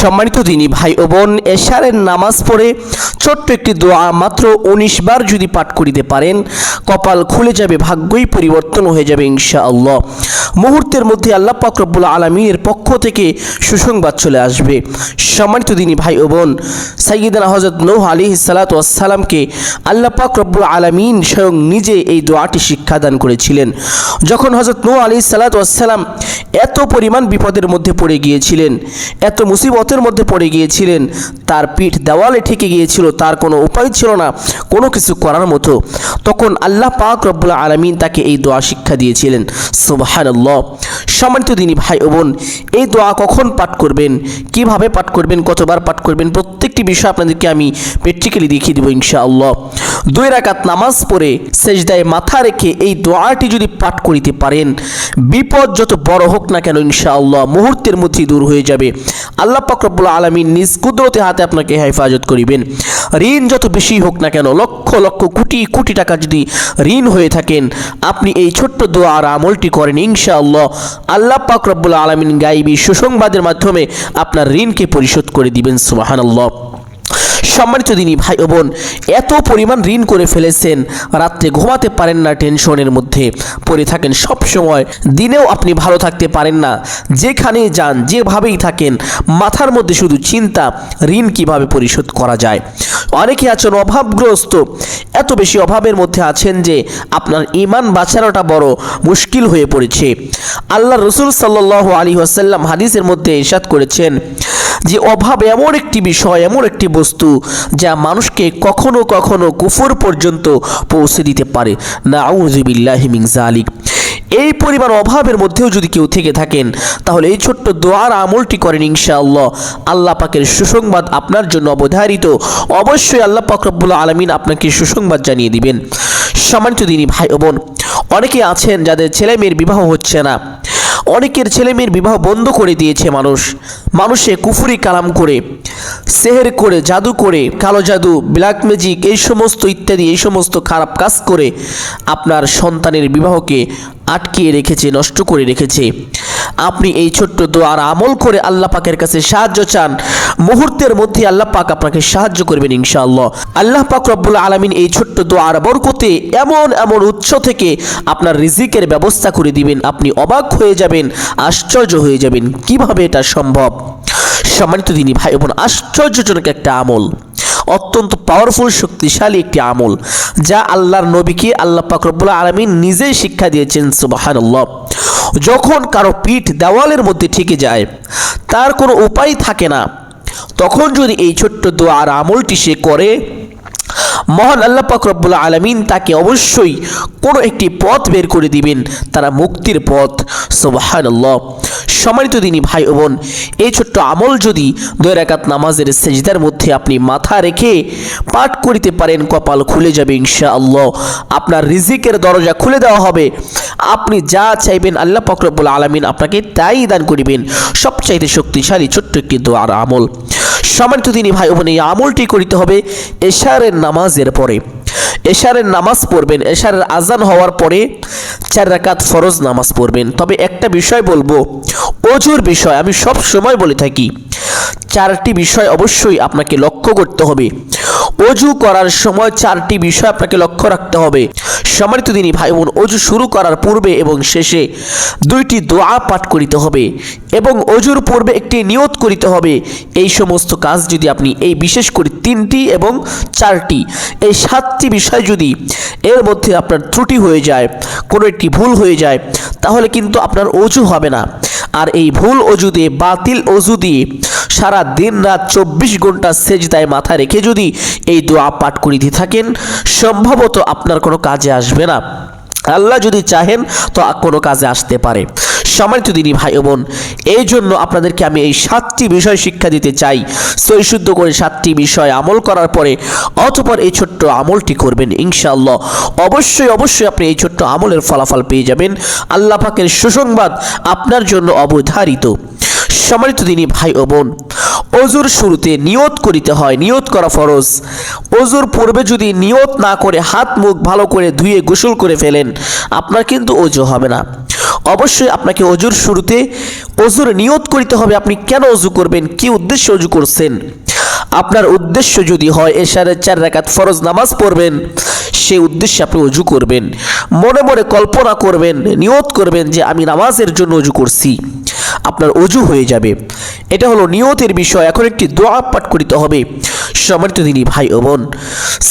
সম্মানিত দিনী ভাই ও বোন, এশারের নামাজ পড়ে ছোট্ট একটি দোয়া মাত্র উনিশ বার যদি পাঠ করিতে পারেন, কপাল খুলে যাবে, ভাগ্যই পরিবর্তন হয়ে যাবে ইনশা আল্লাহ মুহূর্তের মধ্যে আল্লাহ পাক রব্বুল আলমীর পক্ষ থেকে সুসংবাদ চলে আসবে। সম্মানিত দিনী ভাই ও বোন সাইয়িদানা হজরত নৌহ আলী সালাত ওয়াসালামকে আল্লাহ পাক রব্বুল আলমিন স্বয়ং নিজে এই দোয়াটি শিক্ষাদান করেছিলেন। যখন হজরত নৌ আলী সালাত ওয়াসালাম এত পরিমাণ বিপদের মধ্যে পড়ে গিয়েছিলেন, এত মুসিবতের মধ্যে পড়ে গিয়েছিলেন। তার পিঠ দেওয়ালে ঠেকে গিয়েছিল, তার কোনো উপায় ছিল না, কোনো কিছু করার মতো। তখন আল্লাহ পাক রব্বুল আলমিন তাকে এই দোয়া শিক্ষা দিয়েছিলেন সুবাহান্লাহ সম্মানিত দিনী ভাই ও বোন, এই দোয়া কখন পাঠ করবেন, কীভাবে পাঠ করবেন, কতবার পাঠ করবেন, প্রত্যেকটি বিষয় আপনাদেরকে আমি প্র্যাকটিক্যালি দেখিয়ে দেবো ইনশাআল্লাহ। দুই রাকাত নামাজ পড়ে সেজদায় মাথা রেখে এই দোয়াটি যদি পাঠ করিতে পারেন, বিপদ যত বড় হোক না কেন ইনশাআল্লাহ মুহূর্তের মধ্যেই দূর হয়ে যাবে। আল্লাহ পাকরবুল আলমী নিজ কুদরতে হাতে আপনাকে হেফাজত করিবেন। ঋণ যত বেশি হোক না কেন, লক্ষ লক্ষ কোটি কোটি টাকা যদি ঋণ হয়ে থাকেন, আপনি এই ছোট্ট দোয়া আর আমলটি করেন ইনশাআল্লাহ। আল্লাহ পাক রব্বুল আলমিন গাইবী সুসংবাদের মাধ্যমে আপনার ঋণকে পরিশোধ করে দিবেন, সুবাহানাল্লাহ। সম্মানিত দিনী ভাই ও বোন, এত পরিমাণ ঋণ করে ফেলেছেন, রাত্রে ঘুমাতে পারেন না টেনশনের মধ্যে। পড়ে থাকেন সব সময় দিনেও আপনি ভালো থাকতে পারেন না। যেখানেই যান, যেভাবেই থাকেন, মাথার মধ্যে শুধু চিন্তা, ঋণ কীভাবে পরিশোধ করা যায়? অনেকে আছেন অভাবগ্রস্ত। এত বেশি অভাবের মধ্যে আছেন যে, আপনার ইমান বাঁচানোটা বড় মুশকিল হয়ে পড়েছে। আল্লাহ রসুল সাল্লাহ আলী আসাল্লাম হাদিসের মধ্যে ইরশাদ করেছেন যে অভাব এমন একটি বিষয়, এমন একটি বস্তু যা মানুষকে কখনো কখনো কুফর পর্যন্ত পৌঁছে দিতে পারে। না আউজিবিল্লাহ মিং জালিক এই পরিমাণ অভাবের মধ্যেও যদি কেউ থেকে থাকেন, তাহলে এই ছোট্ট দোয়ার আমলটি করেন ইনশাআল্লাহ। আল্লাহ পাকের সুসংবাদ আপনার জন্য অবধারিত। অবশ্যই আল্লাহ পাক রব্বুল আলমিন আপনাকে সুসংবাদ জানিয়ে দিবেন। সম্মানিত দিনী ভাই বোন, অনেকে আছেন যাদের ছেলে মেয়ের বিবাহ হচ্ছে না। অনেকের ছেলেমেয়ের বিবাহ বন্ধ করে দিয়েছে মানুষ। মানুষে কুফুরি কালাম করে, সেহের করে, জাদু করে, কালো জাদু, ব্ল্যাক ম্যাজিক, এই সমস্ত ইত্যাদি, এই সমস্ত খারাপ কাজ করে আপনার সন্তানের বিবাহকে আটকিয়ে রেখেছে, নষ্ট করে রেখেছে। আপনি এই ছোট্ট দোয়ার আমল করে আল্লাহ পাকের কাছে সাহায্য চান, মুহূর্তের মধ্যে আল্লাহ পাক আপনাকে সাহায্য করবেন ইনশাআল্লাহ। আল্লাহ পাক রব্বুল আলমিন এই ছোট্ট দোয়ার বরকতে এমন এমন উৎস থেকে আপনার রিজিকের ব্যবস্থা করে দিবেন, আপনি অবাক হয়ে যাবেন, আশ্চর্য হয়ে যাবেন। কীভাবে এটা সম্ভব? সম্মানিত দিনী ভাই বোন, আশ্চর্যজনক একটা আমল। অত্যন্ত পাওয়ারফুল শক্তিশালী একটি আমল, যা আল্লাহর নবীকে আল্লাহ পাক রব্বুল আলমিন নিজেই শিক্ষা দিয়েছেন সুবাহান্লাহ যখন কারও পিঠ দেওয়ালের মধ্যে ঠেকে যায়, তার কোনো উপায় থাকে না। তখন যদি এই ছোট্ট দোয়ার আমলটি সে করে মহান আল্লাহ পাক রব্বুল আলমিন তাকে অবশ্যই কোনো একটি পথ বের করে দিবেন, তারা মুক্তির পথ। সুবাহান্লাহ সম্মানিত দিনী ভাই ও বোন, এই ছোট্ট আমল যদি দুই রাকাত নামাজের সেজদার মধ্যে আপনি মাথা রেখে পাঠ করিতে পারেন, কপাল খুলে যাবে ইনশা আল্লাহ আপনার রিজিকের দরজা খুলে দেওয়া হবে। আপনি যা চাইবেন আল্লাহ ফকরবুল আলমিন আপনাকে তাই দান করিবেন। সবচাইতে শক্তিশালী ছোট্ট একটি দোয়ার আমল। সম্মানিত দিনী ভাই বোন এই আমলটি করিতে হবে এশারের নামাজের পরে। এশারের নামাজ পড়বেন, এশারের আজান হওয়ার পরে চার রাকাত ফরজ নামাজ পড়বেন। তবে একটা বিষয় বলব অজুর বিষয় আমি সব সময় বলে থাকি, চারটি বিষয় অবশ্যই আপনাকে লক্ষ্য করতে হবে। অজু করার সময় চারটি বিষয় আপনাকে লক্ষ্য রাখতে হবে। সম্মানিত দিনী ভাই বোন অজু শুরু করার পূর্বে এবং শেষে দুইটি দোয়া পাঠ করিতে হবে এবং অজুর পূর্বে একটি নিয়ত করিতে হবে। এই সমস্ত কাজ যদি আপনি এই বিশেষ করে তিনটি এবং চারটি, এই সাতটি বিষয় যদি এর মধ্যে আপনার ত্রুটি হয়ে যায়, কোনো একটি ভুল হয়ে যায়, তাহলে কিন্তু আপনার অজু হবে না। আর এই ভুল অজু দিয়ে বাতিল অজু দিয়ে সারা দিন রাত চব্বিশ ঘণ্টা সেজদায় মাথা রেখে যদি এই দোয়া পাঠ করিতে থাকেন, সম্ভবত আপনার কোনো কাজে আসবে না। আল্লাহ যদি চাহেন তো কোনো কাজে আসতে পারে। সম্মানিত দিনী ভাই বোন এই জন্য আপনাদেরকে আমি এই সাতটি বিষয় শিক্ষা দিতে চাই। সৈশুদ্ধ করে সাতটি বিষয় আমল করার পরে অতপর এই ছোট্ট আমলটি করবেন ইনশাআল্লাহ। অবশ্যই অবশ্যই আপনি এই ছোট্ট আমলের ফলাফল পেয়ে যাবেন। আল্লাহ পাকের সুসংবাদ আপনার জন্য অবধারিত। সম্মানিত দিনী ভাই ও বোন অজুর শুরুতে নিয়ত করিতে হয়, নিয়ত করা ফরজ। অজুর পূর্বে যদি নিয়ত না করে হাত মুখ ভালো করে ধুয়ে গোসল করে ফেলেন, আপনার কিন্তু অজু হবে না। অবশ্যই আপনাকে অজুর শুরুতে অজুর নিয়ত করিতে হবে, আপনি কেন অজু করবেন, কি উদ্দেশ্যে অজু করছেন? আপনার উদ্দেশ্য যদি হয় এশারের চার রাকাত ফরজ নামাজ পড়বেন সেই উদ্দেশ্যে আপনি অজু করবেন। মনে মনে কল্পনা করবেন, নিয়ত করবেন যে আমি নামাজের জন্য অজু করছি। আপনার অজু হয়ে যাবে। এটা হলো নিয়তের বিষয়। এখন একটি দোয়া পাঠ করিতে হবে। সম্মানিত দিনী ভাই ও বোন,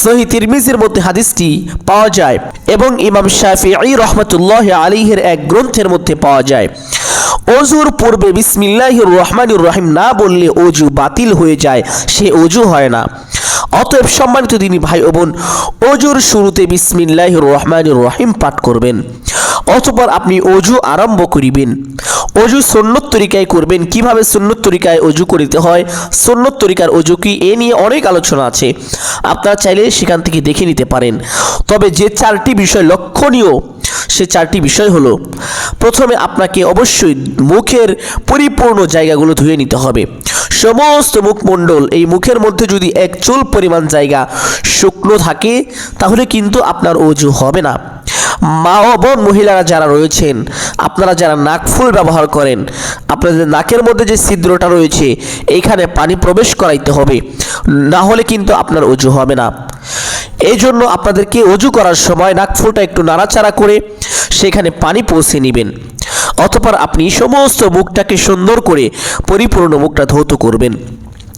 সহি তিরমিজের মধ্যে হাদিসটি পাওয়া যায় এবং ইমাম শাফি রহমতুল্লাহ আলীহের এক গ্রন্থের মধ্যে পাওয়া যায়। অজুর পূর্বে বিসমিল্লাহির রহমানুর রহিম না বললে অজু বাতিল হয়ে যায়, সে অজু হয় না। অতএব সম্মানিত দিনী ভাই ও বোন, অজুর শুরুতে বিসমিল্লাহ রহমানুর রহিম পাঠ করবেন। অতপর আপনি অজু আরম্ভ করিবেন। অজু সন্ন্যত তরিকায় করবেন, কীভাবে সন্ন্যত তরিকায় অজু করিতে হয় সন্ন্যত তরিকার অজু কি এ নিয়ে অনেক আলোচনা আছে। আপনারা চাইলে সেখান থেকে দেখে নিতে পারেন। তবে যে চারটি বিষয় লক্ষণীয়, সে চারটি বিষয় হলো, প্রথমে আপনাকে অবশ্যই মুখের পরিপূর্ণ জায়গাগুলো ধুয়ে নিতে হবে। সমস্ত মুখমণ্ডল, এই মুখের মধ্যে যদি এক চুল পরিমাণ জায়গা শুকনো থাকে, তাহলে কিন্তু আপনার অজু হবে না। মা ও বোন মহিলারা যারা রয়েছেন, আপনারা যারা নাকফুল ব্যবহার করেন, আপনাদের নাকের মধ্যে যে ছিদ্রটা রয়েছে, এইখানে পানি প্রবেশ করাইতে হবে। না হলে কিন্তু আপনার অজু হবে না। এই জন্য আপনাদেরকে অজু করার সময় নাকফুলটা একটু নাড়াচাড়া করে সেখানে পানি পৌঁছে নেবেন। অতপর আপনি সমস্ত মুখটাকে সুন্দর করে পরিপূর্ণ মুখটা ধৌত করবেন।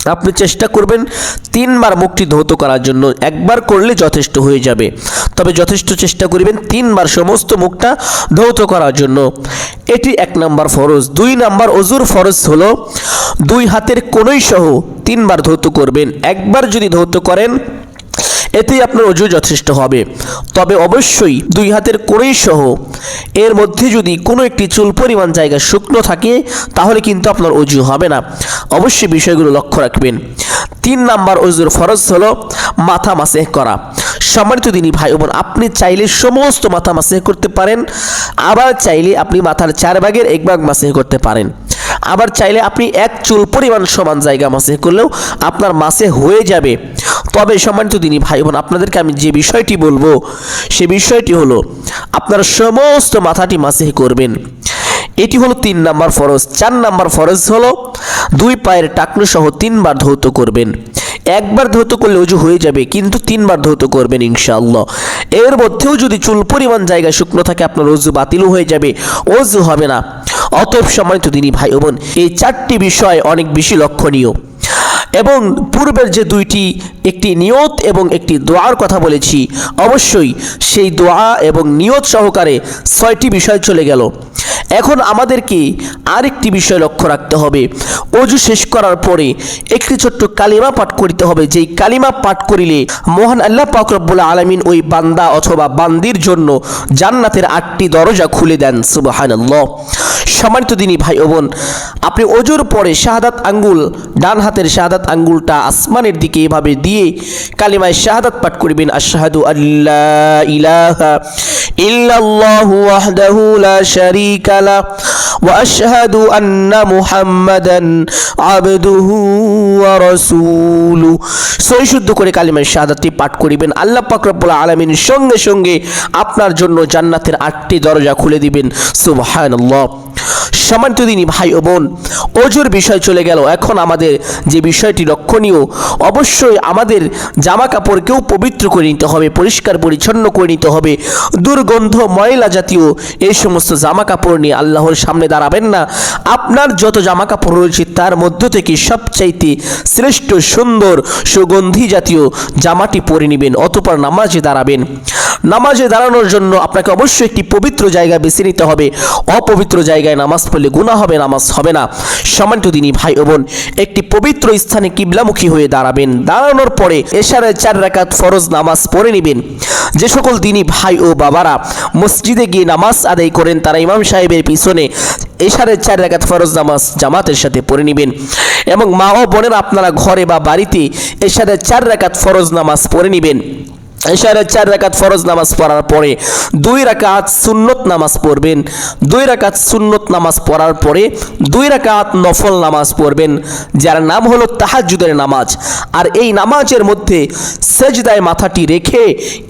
আপনি চেষ্টা করবেন তিনবার মুখটি ধৌত করার জন্য। একবার করলে যথেষ্ট হয়ে যাবে। তবে যথেষ্ট চেষ্টা করবেন তিনবার সমস্ত মুখটা ধৌত করার জন্য। এটি এক নাম্বার ফরজ। দুই নাম্বার অজুর ফরজ হলো, দুই হাতের কোনোই সহ তিনবার ধৌত করবেন। একবার যদি ধৌত করেন এতেই আপনার অজু যথেষ্ট হবে। তবে অবশ্যই দুই হাতের কোড়েই সহ। এর মধ্যে যদি কোনো একটি চুল পরিমাণ জায়গা শুকনো থাকে, তাহলে কিন্তু আপনার অজু হবে না। অবশ্যই বিষয়গুলো লক্ষ্য রাখবেন। তিন নাম্বার অজুর ফরজ হলো মাথা মাসেহ করা। সম্মানিত দিনী ভাই বোন আপনি চাইলে সমস্ত মাথা মাসেহ করতে পারেন, আবার চাইলে আপনি মাথার চার ভাগের এক ভাগ মাসেহ করতে পারেন। আবার চাইলে আপনি এক চুল পরিমাণ সমান জায়গা মাসে করলেও আপনার মাসে হয়ে যাবে। তবে সম্মানিত দিনী ভাই বোন আপনাদেরকে আমি যে বিষয়টি বলব, সে বিষয়টি হলো, আপনার সমস্ত মাথাটি মাসে করবেন। এটি হলো তিন নাম্বার ফরজ। চার নাম্বার ফরজ হলো, দুই পায়ের টাকনু সহ তিনবার ধৌত করবেন। একবার ধৌত করলে অজু হয়ে যাবে, কিন্তু তিনবার ধৌত করবেন ইনশাআল্লাহ। এর মধ্যেও যদি চুল পরিমাণ জায়গা শুকনো থাকে, আপনার অজু বাতিলও হয়ে যাবে অজু হবে না। অতএব সম্মানিত দিনী ভাই বোন, এই চারটি বিষয় অনেক বেশি লক্ষণীয়। এবং পূর্বের যে দুইটি, একটি নিয়ত এবং একটি দোয়ার কথা বলেছি, অবশ্যই সেই দোয়া এবং নিয়ত সহকারে ছয়টি বিষয় চলে গেল। এখন আমাদেরকে আরেকটি বিষয় লক্ষ্য রাখতে হবে। অজু শেষ করার পরে একটি ছোট্ট কালিমা পাঠ করিতে হবে। যেই কালিমা পাঠ করিলে মহান আল্লাহ পাক রব্বুল আলমিন ওই বান্দা অথবা বান্দির জন্য জান্নাতের আটটি দরজা খুলে দেন, সুবাহানাল্লাহ। সম্মানিত দিনী ভাই ও বোন, আপনি অজুর পরে শাহাদাত আঙ্গুল, ডান হাতের শাহাদাত আঙ্গুলটা আসমানের দিকে এভাবে দিয়ে কালিমায় শাহাদাত পাঠ করবেন। আশাহাদু আল্লাহ ইলাহা ইল্লাল্লাহু ওয়াহদাহু লা শারীকা লা ওয়া আশহাদু আবদুহু ওয়া রাসূলু। সই শুদ্ধ করে কালিমায় শাহাদাতটি পাঠ করিবেন। আল্লাহ পাক রব্বুল আলামিনের সঙ্গে সঙ্গে আপনার জন্য জান্নাতের আটটি দরজা খুলে দিবেন। সুবহানাল্লাহ। সম্মানিত দিনী ভাই ও বোন। অজুর বিষয় চলে গেল। এখন আমাদের যে বিষয়টি লক্ষণীয়, অবশ্যই আমাদের জামা কাপড়কেও পবিত্র করে নিতে হবে, পরিষ্কার পরিচ্ছন্ন করে নিতে হবে। দুর্গন্ধ, ময়লা জাতীয় এই সমস্ত জামা কাপড় নিয়ে আল্লাহর সামনে দাঁড়াবেন না। আপনার যত জামা কাপড় রয়েছে, তার মধ্য থেকে সবচাইতে শ্রেষ্ঠ, সুন্দর, সুগন্ধি জাতীয় জামাটি পরে নেবেন, অতপর নামাজে দাঁড়াবেন। নামাজে দাঁড়ানোর জন্য আপনাকে অবশ্যই একটি পবিত্র জায়গা বেছে নিতে হবে। অপবিত্র জায়গায় নামাজ পড়লে গুণা হবে, নামাজ হবে না। সমান্ত দিনই ভাই ও বোন, একটি পবিত্র স্থানে কিবলামুখী হয়ে দাঁড়াবেন। দাঁড়ানোর পরে এশারের চার রাকাত ফরজ নামাজ পড়ে নেবেন। যে সকল দিনই ভাই ও বাবারা মসজিদে গিয়ে নামাজ আদায় করেন, তারা ইমাম সাহেবের পিছনে এশারের চার রাকাত ফরজ নামাজ জামাতের সাথে পড়ে নেবেন। এবং মা ও বোনেরা আপনারা ঘরে বা বাড়িতে এশারের চার রাকাত ফরজ নামাজ পড়ে নেবেন। এশারের চার রাকাত ফরজ নামাজ পড়ার পরে দুই রাকাত সুন্নত নামাজ পড়বেন, দুই রাকাত সুন্নত নামাজ পড়ার পরে দুই রাকাত নফল নামাজ পড়বেন, যার নাম হলো তাহাজ্জুদের নামাজ। আর এই নামাজের মধ্যে সেজদায় মাথাটি রেখে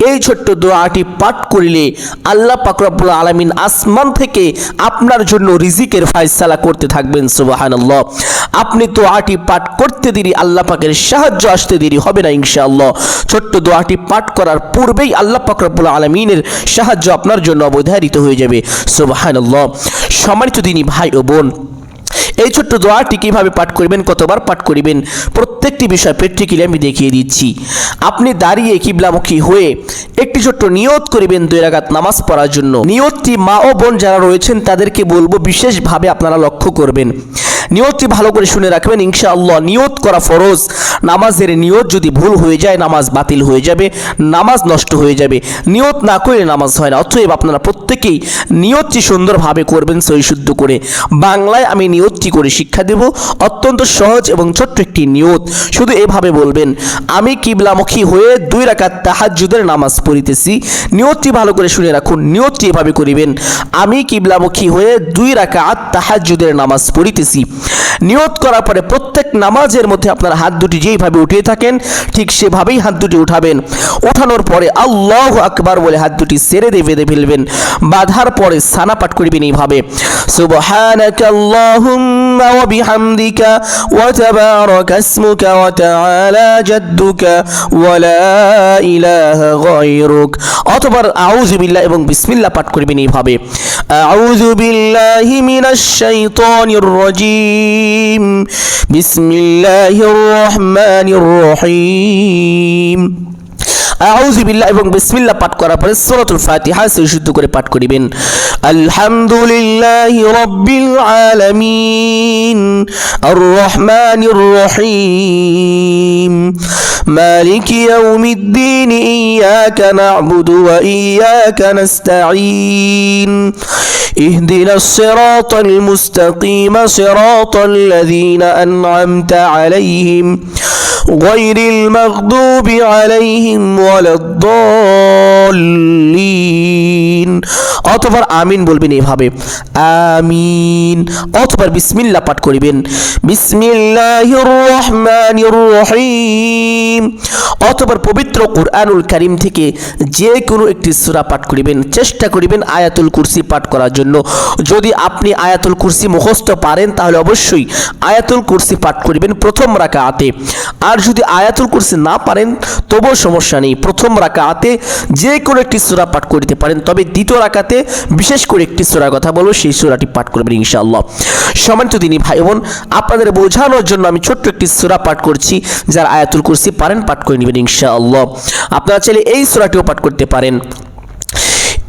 এই ছোট্ট দোয়াটি পাঠ করিলে আল্লাহ পাকরাবুল আলমিন আসমান থেকে আপনার জন্য রিজিকের ফায়সালা করতে থাকবেন, সুবাহানাল্লাহ। আপনি তো দোয়াটি পাঠ করতে দেরি, আল্লাহ পাকের সাহায্য আসতে দেরি হবে না ইনশাআল্লাহ। ছোট্ট দোয়াটি পাঠ করার পূর্বেই আল্লাহ পাকরাবুল আলমিনের সাহায্য আপনার জন্য অবধারিত হয়ে যাবে। সুবাহানাল্লাহ। সম্মানিত দিনী ভাই ও বোন, এই ছোট্ট দোয়াটি কীভাবে পাঠ করবেন, কতবার পাঠ করিবেন, প্রত্যেকটি বিষয় প্র্যাকটিক্যালি আমি দেখিয়ে দিচ্ছি। আপনি দাঁড়িয়ে কিবলামুখী হয়ে একটি ছোট্ট নিয়ত করিবেন দুই রাগাত নামাজ পড়ার জন্য। নিয়তটি মা ও বোন যারা রয়েছেন, তাদেরকে বলব বিশেষভাবে আপনারা লক্ষ্য করবেন। নিয়তটি ভালো করে শুনে রাখবেন, ইনশাআল্লাহ নিয়ত করা ফরজ। নামাজের নিয়ত যদি ভুল হয়ে যায়, নামাজ বাতিল হয়ে যাবে, নামাজ নষ্ট হয়ে যাবে। নিয়ত না করলে নামাজ হয় না, অতএব আপনারা প্রত্যেকেই নিয়তটি সুন্দরভাবে করবেন সই শুদ্ধ করে। বাংলায় আমি নিয়তটি করে শিক্ষা দেব, অত্যন্ত সহজ এবং ছোট্ট একটি নিয়ত। শুধু এভাবে বলবেন, আমি কিবলামুখী হয়ে দুই রাকাত তাহাজ্জুদের নামাজ পড়িতেছি নিয়তটি ভালো করে শুনে রাখুন, নিয়তটি এভাবে করিবেন, আমি কিবলামুখী হয়ে দুই রাকাত তাহাজ্জুদের নামাজ পড়িতেছি। নিয়ত করার পরে প্রত্যেক নামাজের মধ্যে আপনার হাত দুটি যেইভাবে উঠিয়ে থাকেন, ঠিক সেভাবেই হাত দুটি উঠাবেন। ওঠানোর পরে আল্লাহ আকবার বলে হাত দুটি সেরে দিয়ে বেঁধে ফেলবেন। বাঁধার পরে সানা পাঠ করিবেন এইভাবে। সুবহানাকা ইসমুকা ওয়া তাআলা জাদ্দুকা, ওয়া লা ইলাহা গায়রুক। অথবা আউযু বিল্লাহ এবং বিসমিল্লাহ পাঠ করবেন এইভাবে। আউযু বিল্লাহি মিনাশ শাইতানির রাজিম। বিসমিল্লাহির রহমানির রহিম। আউযু বিল্লাহ এবং বিসমিল্লাহ পাঠ করার পরে সূরাতুল ফাতিহা শুদ্ধ করে পাঠ করিবেন আলহামদুলিল্লাহি রাব্বিল আলামিন আর রহমানির রহিম مالك يوم الدين إياك نعبد وإياك نستعين اهدنا الصراط المستقيم صراط الذين أنعمت عليهم غير المغضوب عليهم ولا الضالين অতবার আমিন বলবেন এভাবে আমিন অতবার বিসমিল্লাহ পাঠ করিবেন বিসমিল্লাহির রহমানির রহিম অতবার পবিত্র কুরআনুল কারীম থেকে যে কোনো একটি সূরা পাঠ করিবেন চেষ্টা করিবেন আয়াতুল কুরসি পাঠ করার জন্য যদি আপনি আয়াতুল কুরসি মুখস্থ পারেন তাহলে অবশ্যই আয়াতুল কুরসি পাঠ করিবেন প্রথম রাকাতে আর যদি আয়াতুল কুরসি না পারেন, তবুও সমস্যা নেই। প্রথম রাকাতে যে কোনো একটি সূরা পাঠ করিতে পারেন। তবে দ্বিতীয় রাকাতে বিশেষ করে একটি সূরার কথা বলব, সেই সূরাটি পাঠ করবেন ইনশাআল্লাহ। সম্মানিত দিনী ভাই বোন, আপনাদের বোঝানোর জন্য আমি ছোট্ট একটি সূরা পাঠ করছি, যার আয়াতুল কুরসি পারেন, পাঠ করে নেবেন ইনশাআল্লাহ। আপনারা চাইলে এই সূরাটিও পাঠ করতে পারেন।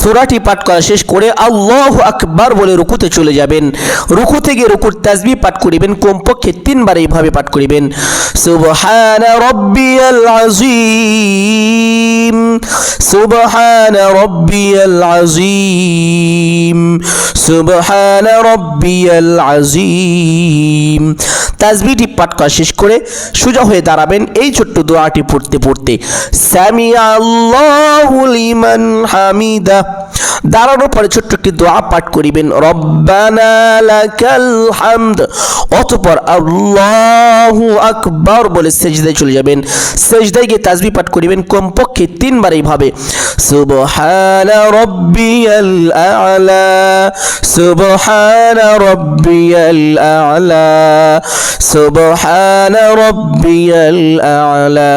সুরাটি পাঠ করা শেষ করে আল্লাহ আকবার বলে রুকুতে চলে যাবেন। রুকু থেকে রুকুর তাজবি পাঠ করিবেন, কমপক্ষে তিনবার এইভাবে পাঠ করিবেন। সুবহান রব্বিয়াল আজিম সুবহান রব্বিয়াল আজিম সুবহান রব্বিয়াল আজিম তাসবিটি পাঠ করা শেষ করে সোজা হয়ে দাঁড়াবেন এই ছোট্ট দোয়াটি পড়তে পড়তে। স্যাম সামি হামিদা। দাঁড়ানোর পরে ছোট্ট একটি দোয়া পাঠ করিবেন। হামদ। অতঃপর আল্লাহু আকবার বলে সেজদায় চলে যাবেন। সেজদায় গিয়ে তাসবি পাঠ করিবেন। কমপক্ষে তিনবার এইভাবে। সুবহানা রব্বিয়াল আ'লা। সুবহানা রব্বিয়াল আ'লা। সুবহানা রব্বিয়াল আ'লা।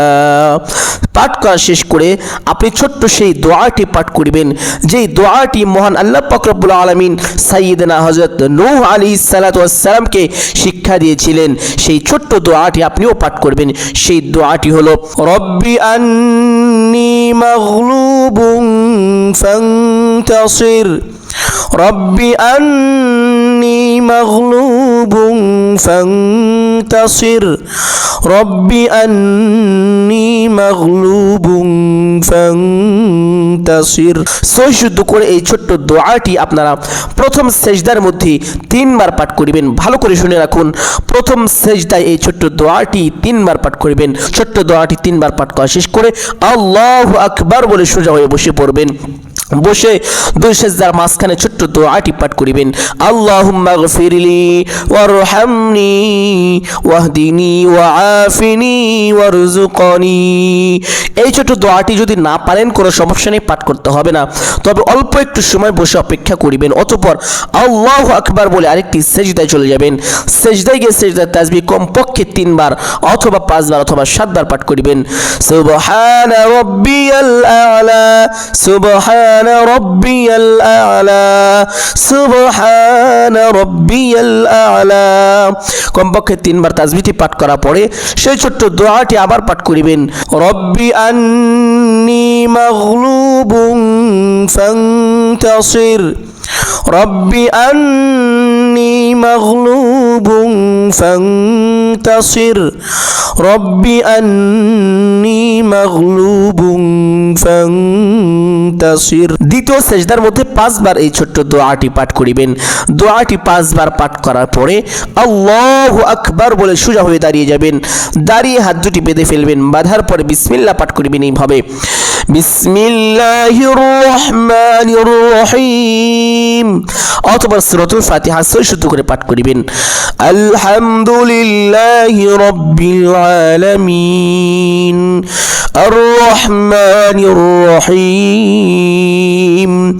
পাঠ করা শেষ করে আপনি ছোট্ট সেই দোয়াটি পাঠ করিবেন। যেই দোয়াটি মহান আল্লাহ ফকরবুল আলমিন সাইয়েদনা হজরত নূহ আলী সালাতামকে শিক্ষা দিয়েছিলেন, সেই ছোট্ট দোয়াটি আপনিও পাঠ করবেন। সেই দোয়াটি হলো, রব্বি আন্নি মাগলুবুন ফান্তাসির। রব্বি আন্নি মাগলুবুন ফান্তাসির। রব্বি আন্নি مغلوب فانتصر সই শুদ্ধ করে এই ছোট্ট দোয়াটি আপনারা প্রথম সেজদার মধ্যে তিনবার পাঠ করিবেন। ভালো করে শুনে রাখুন, প্রথম সেজদায় এই ছোট্ট দোয়াটি তিনবার পাঠ করিবেন। ছোট্ট দোয়াটি তিনবার পাঠ করা শেষ করে আল্লাহ আকবার বলে সোজা হয়ে বসে পড়বেন। বসে দুই সেজদার মাঝখানে ছোট্ট দোয়াটি পাঠ করিবেন। আল্লাহুম্মা গফিরলি ওয়ারহামনি ওয়াহদিনি ওয়াআফিনি ওয়ারজুকনি এই ছোট্ট দোয়াটি যদি না পারেন, কোনো সমস্যা নেই। পাঠ করতে হবে না। তবে অল্প একটু সময় বসে অপেক্ষা করিবেন, অতঃপর আল্লাহ আকবার বলে আরেকটি সেজদায় চলে যাবেন। সেজদায় গিয়ে সেজদার তাজবি কমপক্ষে তিনবার অথবা পাঁচবার অথবা সাতবার পাঠ করিবেন। সুবহান রব্বিয়াল আলা, সুবহান রব্বিয়াল আলা, সুবহান রব্বিয়াল আলা। কমপক্ষে তিনবার তাজবিটি পাঠ করার পরে সেই ছোট্ট দোয়াটি আবার পাঠ করিবেন। রব্বি আন্নি مغلوب فانتصر. رب أني مغلوب فانتصر رب أني مغلوب فانتصر দ্বিতীয় সেজদার মধ্যে পাঁচবার এই ছোট্ট দোয়াটি পাঠ করিবেন দোয়াটি পাঁচবার পাঠ করার পরে আল্লাহ আকবার বলে সোজা হয়ে দাঁড়িয়ে যাবেন দাঁড়িয়ে হাত দুটি বেঁধে ফেলবেন বাঁধার পরে বিসমিল্লাহ পাঠ করিবেন এইভাবে বিসমিল্লাহির রহমানির রহিম অথবা সূরাতুল ফাতিহা সই শুদ্ধ করে পাঠ করিবেন। আলহামদুলিল্লাহি রাব্বিল আলামিন। আর রহমানির রহিম।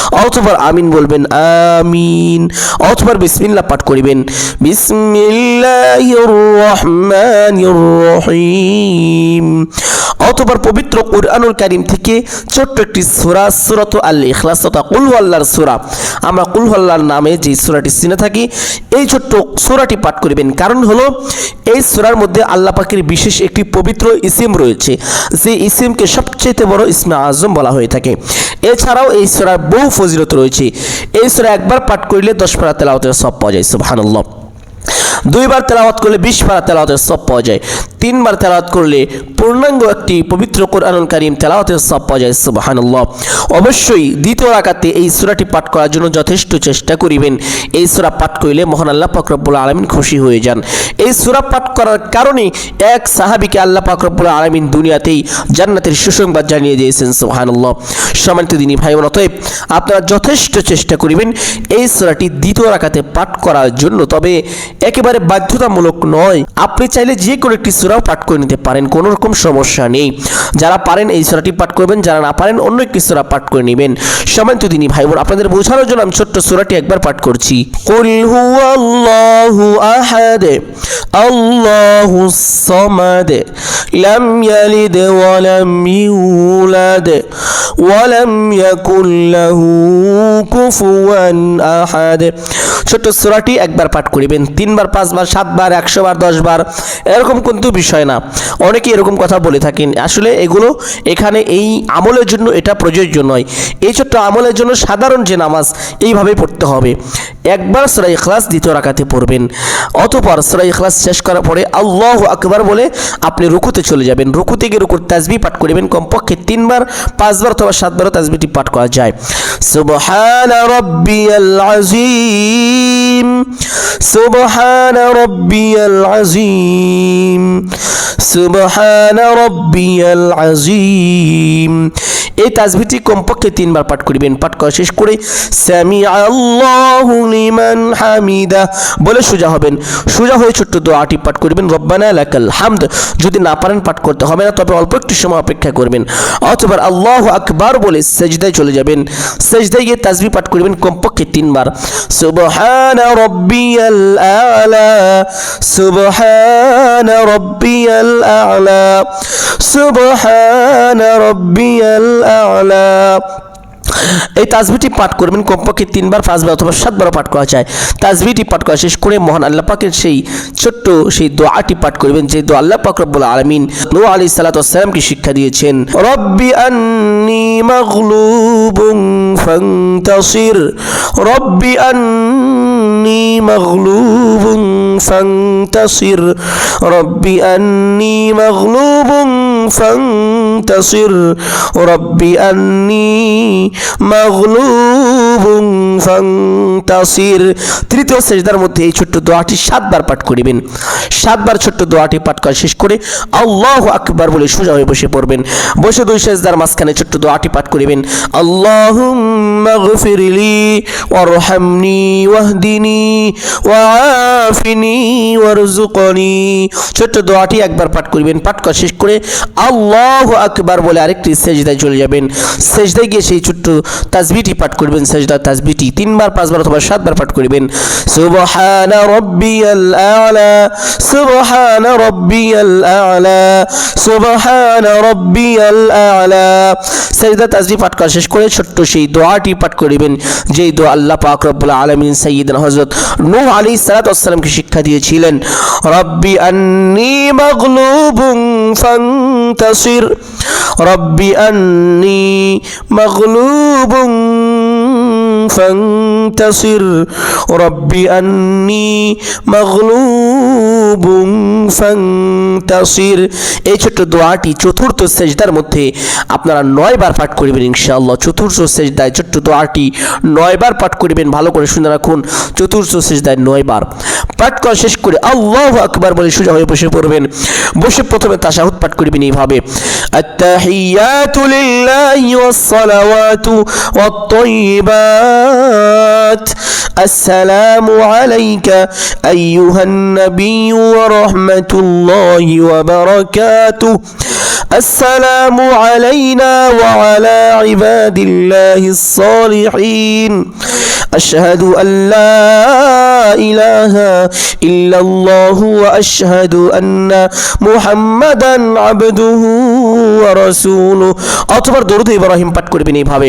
অথবা আমিন বলবেন, আমিন। অথবা বিসমিল্লাহ পাঠ করিবেন। বিসমিল্লাহির রহমানির রহিম অথবা পবিত্র কুরআনুল কারীম থেকে ছোট্ট একটি সূরা, সূরাত আল ইখলাস তথা কুল আল্লাহর সূরা। আমরা কুল আল্লাহর নামে যে সূরাটি চিনে থাকি, এই ছোট্ট সূরাটি পাঠ করিবেন। কারণ হলো, এই সূরার মধ্যে আল্লাহ পাকের বিশেষ একটি পবিত্র ইসিম রয়েছে। যে ইসিমকে সবচেয়ে বড় ইসমে আজম বলা হয়ে থাকে। এছাড়াও এই সূরার বহু ফজিলত রয়েছে। এই সুরা একবার পাঠ করলে দশ পারা তেলাওয়াতের সব পাওয়া যায় সুবহানাল্লাহ। দুইবার তেলাওয়াত করলে বিশ পারা তেলাওয়াতের সব পাওয়া যায়। তিনবার তেলাওয়াত করলে পূর্ণাঙ্গ একটি পবিত্র কোরআনুল কারীম তেলাওয়াতের সব পাওয়া যায়, সুবহানাল্লাহ। অবশ্যই দ্বিতীয় রাকাতে এই সূরাটি পাঠ করার জন্য যথেষ্ট চেষ্টা করিবেন। এই সূরা পাঠ করিলে মহান আল্লাহ পাক রব্বুল আলামিন খুশি হয়ে যান। এই সূরা পাঠ করার কারণে এক সাহাবীকে আল্লাহ পাক রব্বুল আলামিন দুনিয়াতেই জান্নাতের সুসংবাদ জানিয়ে দিয়েছেন, সুবহানাল্লাহ। সম্মানিত দিনী ভাই অতএব আপনারা যথেষ্ট চেষ্টা করিবেন এই সূরাটি দ্বিতীয় রাকাতে পাঠ করার জন্য। তবে একেবারে বাধ্যতামূলক নয়। আপনি চাইলে যে কোনো একটি সূরাও পাঠ করে নিতে পারেন কোনো রকম সমস্যা নেই। যারা পারেন এই সূরাটি পাঠ করবেন যারা না পারেন অন্য একটি সূরা পাঠ করে নেবেন। সম্মানিত দিনী ভাই বোন আপনাদের বোঝানোর জন্য আমি ছোট্ট সূরাটি একবার পাঠ করছি। কুল হুয়াল্লাহু আহাদ আল্লাহুস সামাদ লাম ইয়ালিদ ওয়া লাম ইউলাদ ওয়া লাম ইয়াকুল লাহু কুফুয়ান আহাদ। ছোট্ট সূরাটি একবার পাঠ করিবেন তিনবার পাঁচবার, সাতবার দশ বার এরকম কিন্তু বিষয় না। অনেকে এরকম কথা বলে থাকেন। আসলে এগুলো এখানে এই আমলের জন্য এটা প্রযোজ্য নয়। এই ছোট্ট আমলের জন্য সাধারণ যে নামাজ এইভাবে পড়তে হবে। একবার সুরাই ইখলাস দ্বিতীয় রাকাতে পড়বেন। অতপর সুরাই ইখলাস শেষ করার পরে আল্লাহ আকবার বলে আপনি রুকুতে চলে যাবেন। রুকুতে গিয়ে রুকুর তাজবি পাঠ করিবেন। কমপক্ষে তিনবার, পাঁচবার অথবা সাতবারও তাজবিটি পাঠ করা যায়। সুবহান রব্বিয়াল আজিম সুবহান রব্বিয়াল আজিম সুবহান রব্বিয়াল আজিম এই তাজবিটি কমপক্ষে তিনবার পাঠ করিবেন। পাঠ করা শেষ করে লিমান হামিদা বলে সোজা হবেন। সোজা হয়ে ছোট্ট দোয়াটি পাঠ করবেন, রব্বানা লাকাল হামদ যদি না পারেন পাঠ করতে হবে না, তবে অল্প একটু সময় অপেক্ষা করবেন। অথবা আল্লাহ আকবার বলে সেজদায় চলে যাবেন। সেজদায় গিয়ে তাজবি পাঠ করবেন কমপক্ষে তিনবার। সুবহান রব্বিয়াল আলা সুবহান রব্বিয়াল আলা সুবহান রব্বিয়াল আলা এই তাজবিটি পাঠ করবেন কমপক্ষে তিনবার, পাঁচবার অথবা সাতবার পাঠ করা যায়। তাজবিটি পাঠ করা শেষ করে মহান আল্লাহ পাকের সেই ছোট্ট সেই দোয়াটি পাঠ করবেন, যে দোয়া আল্লাহ পাক রব্বুল আলামিন নূহ আলাইহিস সালাতু ওয়াসসালামকে শিক্ষা দিয়েছেন। রব্বি আন্নি মাগলুবুন ফান্তাসির। রব্বি আন্নি মাগলুবুন ফান্তাসির। রব্বি আন্নি মাগলুবুন ফান্তাসির। রব্বি আন্নি মাগলুবুন ফান্তাসির। তৃতীয় সেজদার মধ্যে এই ছোট্ট দোয়াটি সাতবার পাঠ করিবেন। সাতবার ছোট্ট দোয়াটি পাঠ করা শেষ করে আল্লাহু আকবার বলে সোজা হয়ে বসে পড়বেন। বসে দুই সেজদার মাঝখানে ছোট্ট দোয়াটি পাঠ করিবেন। আল্লাহুম্মা গফিরলি ওয়ারহামনি ওয়াহদিনি ওয়াআফিনি ওয়ারজুকনি ছোট্ট দোয়াটি একবার পাঠ করিবেন। পাঠ করা শেষ করে আল্লাহু আকবার বলে আরেকটি সেজদায় চলে যাবেন। সেজদায় গিয়ে সেই ছোট্ট তাজবিটি পাঠ করবেন সেজদা তাজবিটি তিনবার, পাঁচবার অথবা সাতবার পাঠ করবেন। সুবহানা রব্বিয়াল আলা, সুবহানা রব্বিয়াল আলা, সুবহানা রব্বিয়াল আলা। সেজদা তাজবি পাঠ করা শেষ করে ছোট্ট সেই দোয়াটি পাঠ করবেন, যেই দোয়া আল্লাহ পাক রব্বুল আলামিন সাইয়্যিদনা হযরত নূহ আলাইহিস সালাতু শিক্ষা দিয়েছিলেন। রব্বি আন্নি মাগলুবুন فانتصر رب أني مغلوب فانتصر رب أني مغلوب فانتصر এই ছোট্ট দোয়াটি চতুর্থ সেজদার মধ্যে আপনারা নয় বার পাঠ করিবেন ইনশাআল্লাহ চতুর্থ সেজদায় ছোট্ট দোয়াটি নয় বার পাঠ করিবেন ভালো করে শুনে রাখুন চতুর্থ সেজদায় নয় বার পাঠ করা শেষ করে আল্লাহু আকবার বলে সোজা হয়ে বসে পড়বেন বসে প্রথমে তাশাহুদ পাঠ করবেন এইভাবে আত্তাহিয়াতু লিল্লাহি ওয়াস-সালাওয়াতু ওয়াত-তাইয়্যিবাত السلام عليك أيها النبي ورحمة الله وبركاته السلام علينا وعلى عباد الله الصالحين أشهد أن لا إله إلا الله وأشهد أن محمدا عبده ورسوله অথবা দরুদ ইব্রাহিম পাঠ করবেন এইভাবে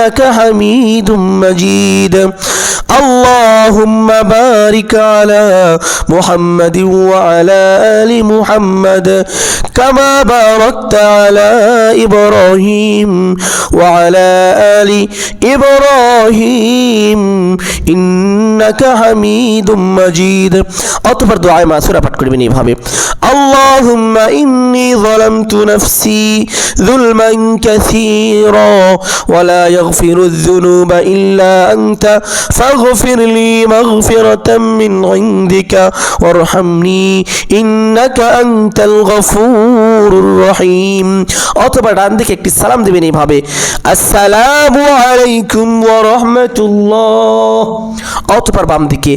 إنك حميد مجيد اللهم بارك على محمد وعلى آل محمد كما باركت على إبراهيم وعلى آل إبراهيم إنك حميد مجيد অতপর দোয়ায় মাসুরা পাঠ করবেন এইভাবে اللهم إني ظلمت نفسي ظلما كثيرا ولا يغفر الذنوب إلا أنت فاغفر لي مغفرة من عندك وارحمني إنك أنت الغفور الرحيم অথবা ডান দিকে একটি সালাম দেবেন এইভাবে আসসালামু আলাইকুম ওয়া রাহমাতুল্লাহ অথবা বাম দিকে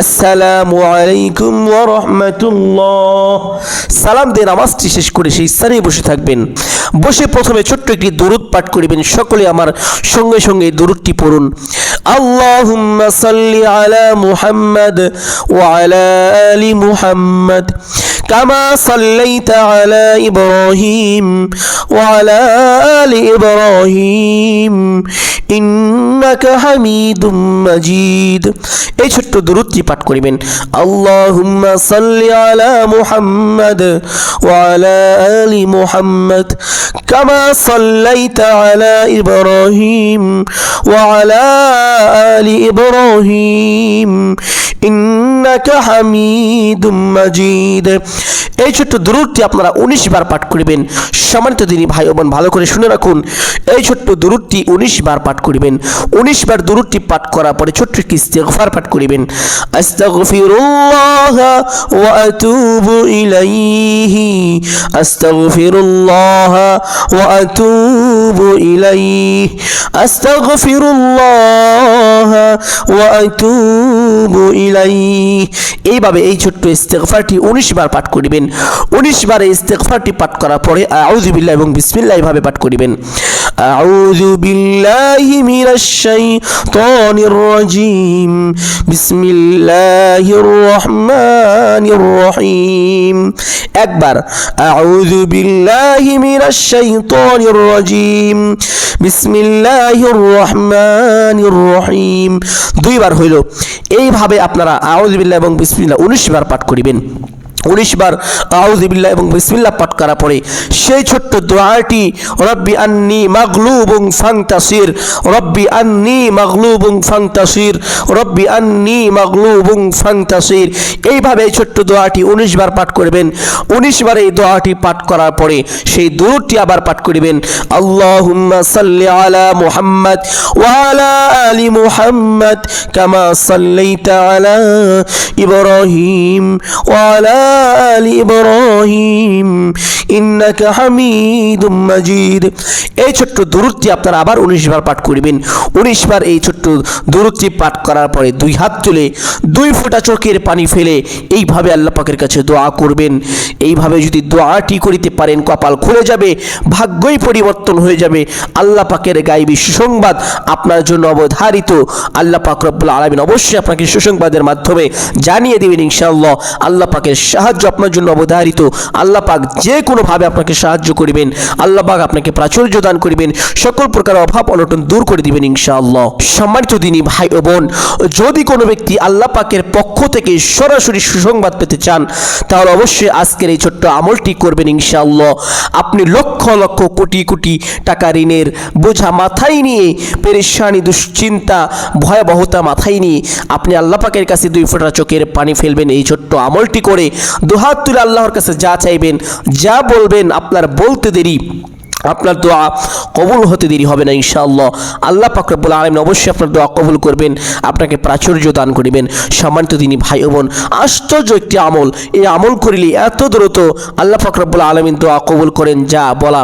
আসসালামু আলাইকুম ওয়া রাহমাতুল্লাহ সালাম দিয়ে নামাজটি শেষ করে সেই স্থানে বসে থাকবেন বসে প্রথমে ছোট্ট একটি দরুদ পাঠ করিবেন সকলে আমার সঙ্গে সঙ্গে দরুদটি পড়ুন। আল্লাহুম্মা সাল্লি আলা মুহাম্মদ ওয়া আলা আলি মুহাম্মদ। كما صليت على إبراهيم وعلى آل إبراهيم إنك حميد مجيد এই ছোট্ট দরুদটি পাঠ করিবেন আল্লাহুম্মা সাল্লি আলা মুহাম্মদ ওয়া আলা আলি মুহাম্মদ কামা সাল্লাইতা আলা ইব্রাহিম ওয়া আলা আলি ইব্রাহিম ইন্নাকা এই ছোট্ট দুরুদটি আপনারা উনিশ বার পাঠ করিবেন। সম্মানিত দিনী ভাই বোন, ভালো করে শুনে রাখুন। এই ছোট্ট দুরুদটি উনিশ বার পাঠ করিবেন। উনিশ বার দুরুদটি পাঠ করার পরে ছোট্ট একটি ইস্তেগফার পাঠ করিবেন। আস্তাগফিরুল্লাহ ওয়া আতুবু ইলাইহি। আস্তাগফিরুল্লাহ ওয়া আতুবু ইলাইহি। আস্তাগফিরুল্লাহ ওয়া আতুবু ইলাইহি এইভাবে এই ছোট্ট ইস্তেকফারটি উনিশ বার পাঠ করিবেন। উনিশ বার এই ইস্তেকফারটি পাঠ করার পরে আউজিবিল্লা এবং বিসমিল্লা এইভাবে পাঠ করিবেন। আউযু বিল্লাহি মিনাশ শাইতানির রাজিম বিসমিল্লাহির রহমানির রহিম একবার আউযু বিল্লাহি মিনাশ শাইতানির রাজিম বিসমিল্লাহির রহমানির রহিম। দুইবার হইল, এইভাবে আপনারা আউযু বিল্লাহ এবং বিসমিল্লাহ উনিশ বার পাঠ করিবেন। উনিশ বার আউজিবিল্লাহ এবং বিসমিল্লাহ পাঠ করার পরে সেই ছোট্ট দোয়াটি, রব্বি আন্নি মাগলুবুং ফাংতাসির রব্বি আন্নি মাগলুবুং ফাংতাসির রব্বি আন্নি মাগলুবুং ফাংতাসির এইভাবে এই ছোট্ট দোয়াটি উনিশ বার পাঠ করবেন। উনিশ বার এই দোয়াটি পাঠ করার পরে সেই দূরটি আবার পাঠ করিবেন। আল্লাহুম্মা সাল্লি আলা মুহাম্মদ ওয়ালা আলি মুহাম্মদ কামা সাল্লাইতা আলা ইব্রাহিম ওয়ালা আলি ইব্রাহিম ইন্নাকা হামিদুম মাজিদ এই ছোট্ট দূরত্বটি আপনারা আবার উনিশ বার পাঠ করিবেন। উনিশ বার এই ছোট্ট দূরত্বটি পাঠ করার পরে দুই হাত তুলে দুই ফোঁটা চোখের পানি ফেলে এইভাবে আল্লাহ পাকের কাছে দোয়া করবেন। এইভাবে যদি দোয়াটি করিতে পারেন কপাল খুলে যাবে, ভাগ্যই পরিবর্তন হয়ে যাবে। আল্লাহ পাকের গাইবী সুসংবাদ আপনার জন্য অবধারিত। আল্লাহ পাক রব্বুল আলমিন অবশ্যই আপনাকে সুসংবাদের মাধ্যমে জানিয়ে দেবেন ইনশাআল্লাহ। আল্লাহ পাকের সাহায্য আপনার জন্য অবধারিত। আল্লাহ পাক যে কোনোভাবে আপনাকে সাহায্য করিবেন, আল্লাহ পাক আপনাকে প্রাচুর্য দান করিবেন, সকল প্রকার অভাব অনটন দূর করে দিবেন ইনশাআল্লাহ। সম্মানিত দিনী ভাই ও বোন, যদি কোনো ব্যক্তি আল্লাহ পাকের পক্ষ থেকে সরাসরি সুসংবাদ পেতে চান, তাহলে অবশ্যই আজকের এই ছোট্ট আমলটি করবেন ইনশাআল্লাহ। আপনি লক্ষ লক্ষ কোটি কোটি টাকা ঋণের বোঝা মাথায় নিয়ে পেরেশানি, দুশ্চিন্তা, ভয়াবহতা মাথায় নিয়ে আপনি আল্লাহ পাকের কাছে দুই ফোঁটা চোখের পানি ফেলবেন। এই ছোট্ট আমলটি করে দুহাত তুলে আল্লাহর কাছে যা চাইবেন যা বলবেন আপনার বলতে দেরি। আপনার দোয়া কবুল হতে দেরি হবে না, ইনশাআল্লাহ। আল্লাহ পাকরবুল আলমিন অবশ্যই আপনার দোয়া কবুল করবেন, আপনাকে প্রাচুর্য দান করিবেন। সম্মানিত তিনি ভাই বোন, আশ্চর্য একটি আমল। এই আমল করিলে এত দ্রুত আল্লাহ পাকরবুল আলমিন দোয়া কবুল করেন, যা বলা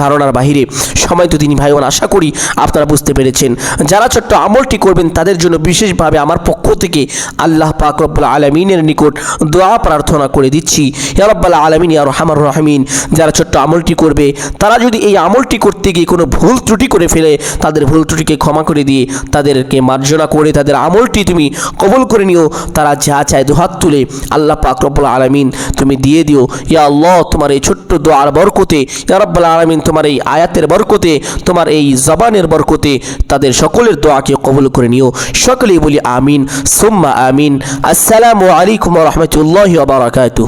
ধারণার বাহিরে। সম্মানিত তিনি ভাই বোন, আশা করি আপনারা বুঝতে পেরেছেন। যারা ছোট্ট আমলটি করবেন, তাদের জন্য বিশেষভাবে আমার পক্ষ থেকে আল্লাহ পাক রব্বুল আলমিনের নিকট দোয়া প্রার্থনা করে দিচ্ছি। ইয়া রব্বাল আলমিন, ইয়া রহমান রহমিন, যারা ছোট্ট আমলটি করবে, তারা যদি এই আমলটি করতে গিয়ে কোনো ভুল ত্রুটি করে ফেলে, তাদের ভুল ত্রুটিকে ক্ষমা করে দিয়ে তাদেরকে মার্জনা করে তাদের আমলটি তুমি কবল করে নিও। তারা যা চায় দুহাত তুলে আল্লাহ পাক রব্বুল আলমিন তুমি দিয়ে দিও। ইয়া আল্লাহ, তোমার এই ছোট্ট দোয়ার বরকতে, ইয়া রব্বুল আলমিন, তোমার এই আয়াতের বরকতে, তোমার এই জবানের বরকতে তাদের সকলের দোয়াকে কবল করে নিও। সকলেই বলি আমিন, সুম্মা আমিন। আসসালামু আলাইকুম রহমতুল্লাহ বারাকাতু